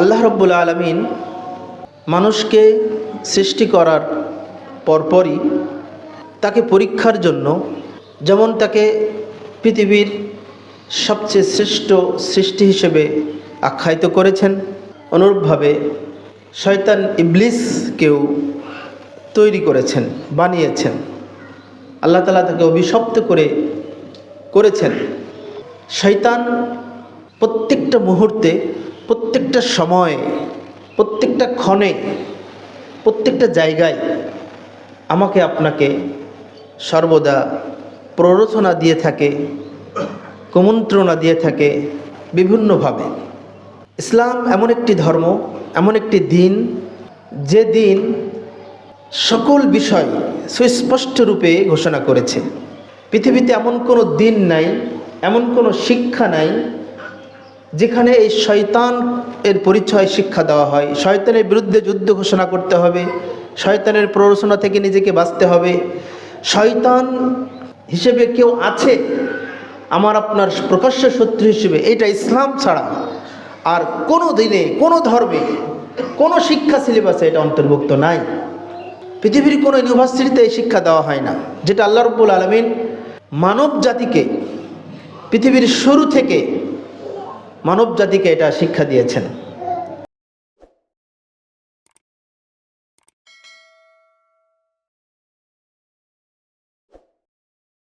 আল্লাহ রব্বুল আলমিন মানুষকে সৃষ্টি করার পরপরই তাকে পরীক্ষার জন্য, যেমন তাকে পৃথিবীর সবচেয়ে শ্রেষ্ঠ সৃষ্টি হিসেবে আখ্যায়িত করেছেন। অনুরূপভাবে শয়তান ইবলিসকেও তৈরি করেছেন, বানিয়েছেন। আল্লাহ তালা তাকে অভিশপ্ত করে করেছেন। শয়তান প্রত্যেকটা মুহূর্তে প্রত্যেকটা সময়ে, প্রত্যেকটা ক্ষণে, প্রত্যেকটা জায়গায় আমাকে আপনাকে সর্বদা প্ররোচনা দিয়ে থাকে, কুমন্ত্রণা দিয়ে থাকে বিভিন্নভাবে। ইসলাম এমন একটি ধর্ম, এমন একটি দিন, যে দিন সকল বিষয় সুস্পষ্ট রূপে ঘোষণা করেছে। পৃথিবীতে এমন কোনো দিন নাই, এমন কোনো শিক্ষা নাই যেখানে এই শয়তান এর পরিচয় শিক্ষা দেওয়া হয়। শয়তানের বিরুদ্ধে যুদ্ধ ঘোষণা করতে হবে। শয়তানের প্ররোচনা থেকে নিজেকে বাঁচতে হবে। শয়তান হিসেবে কেউ আছে? আমার আপনার প্রকাশ্য শত্রু হিসেবে। এটা ইসলাম ছাড়া আর কোনো দিনে, কোনো ধর্মে, কোনো শিক্ষা সিলেবাসে এটা অন্তর্ভুক্ত নাই। পৃথিবীর কোনো ইউনিভার্সিটিতে এই শিক্ষা দেওয়া হয় না। যেটা আল্লাহ রব্বুল আলমিন মানব জাতিকে পৃথিবীর শুরু থেকে মানব জাতিকে এটা শিক্ষা দিয়েছেন।